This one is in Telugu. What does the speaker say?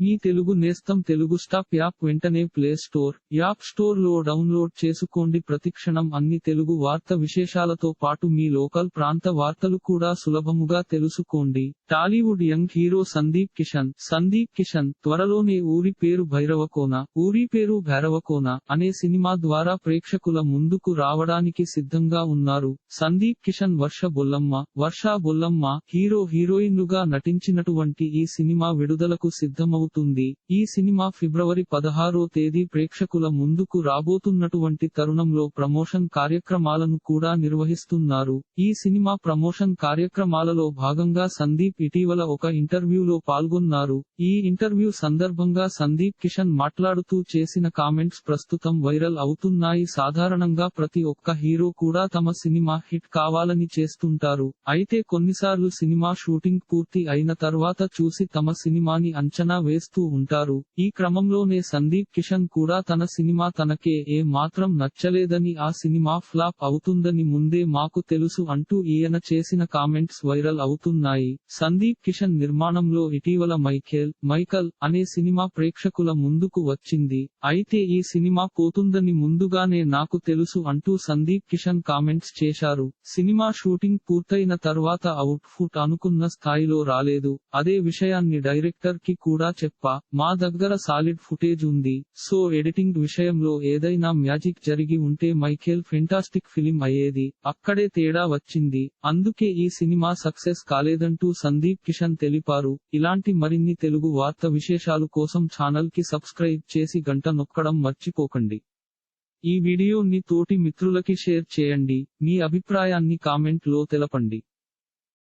మీ తెలుగు నేస్తం తెలుగు స్టాప్ యాప్ వెంటనే ప్లే స్టోర్ యాప్ స్టోర్లో డౌన్లోడ్ చేసుకోండి. ప్రతిక్షణం అన్ని తెలుగు వార్త విశేషాలతో పాటు మీ లోకల్ ప్రాంత వార్తలు కూడా సులభముగా తెలుసుకోండి. Tollywood young hero Sandeep Kishan Sandeep Kishan త్వరలోనే ఊరి పేరు భైరవకోన ఊరి పేరు భైరవకోన అనే సినిమా ద్వారా ప్రేక్షకుల ముందుకు రావడానికి సిద్ధంగా ఉన్నారు. సందీప్ కిషన్ వర్ష బొల్లమ్మ వర్ష బొల్లమ్మ హీరో హీరోయిన్లుగా నటించినటువంటి ఈ సినిమా విడుదలకు సిద్ధమవు అవుతుంది ఈ సినిమా ఫిబ్రవరి పదహారో తేదీ ప్రేక్షకుల ముందుకు రాబోతున్నటువంటి తరుణంలో ప్రమోషన్ కార్యక్రమాలను కూడా నిర్వహిస్తున్నారు. ఈ సినిమా ప్రమోషన్ కార్యక్రమాలలో భాగంగా సందీప్ ఇటీవల ఒక ఇంటర్వ్యూలో పాల్గొన్నారు. ఈ ఇంటర్వ్యూ సందర్భంగా సందీప్ కిషన్ మాట్లాడుతూ చేసిన కామెంట్స్ ప్రస్తుతం వైరల్ అవుతున్నాయి. సాధారణంగా ప్రతి ఒక్క హీరో కూడా తమ సినిమా హిట్ కావాలని చేస్తుంటారు. అయితే కొన్నిసార్లు సినిమా షూటింగ్ పూర్తి అయిన తర్వాత చూసి తమ సినిమాని అంచనా చేస్తూ ఉంటారు. ఈ క్రమంలోనే సందీప్ కిషన్ కూడా తన సినిమా తనకే ఏ మాత్రం నచ్చలేదని ఆ సినిమా ఫ్లాప్ అవుతుందని ముందే మాకు తెలుసు అంటూ ఈయన చేసిన కామెంట్స్ వైరల్ అవుతున్నాయి. సందీప్ కిషన్ నిర్మాణంలో ఇటీవల మైఖేల్ మైకల్ అనే సినిమా ప్రేక్షకుల ముందుకు వచ్చింది. అయితే ఈ సినిమా పోతుందని ముందుగానే నాకు తెలుసు అంటూ సందీప్ కిషన్ కామెంట్స్ చేశారు. సినిమా షూటింగ్ పూర్తయిన తర్వాత అవుట్ఫుట్ అనుకున్న స్థాయిలో రాలేదు. అదే విషయాన్ని డైరెక్టర్కి కూడా చెప్పా మా దగ్గర సాలిడ్ ఫుటేజ్ ఉంది సో ఎడిటింగ్ విషయంలో ఏదైనా మ్యాజిక్ జరిగి ఉంటే మైఖేల్ ఫెంటాస్టిక్ ఫిలిం అయ్యేది అక్కడే తేడా వచ్చింది అందుకే ఈ సినిమా సక్సెస్ కాలేదంటూ సందీప్ కిషన్ తెలిపారు ఇలాంటి మరిన్ని తెలుగు వార్త విశేషాలు కోసం ఛానల్కి సబ్స్క్రైబ్ చేసి గంట నొక్కడం మర్చిపోకండి. ఈ వీడియోని తోటి మిత్రులకి షేర్ చేయండి మీ అభిప్రాయాన్ని కామెంట్లో తెలపండి.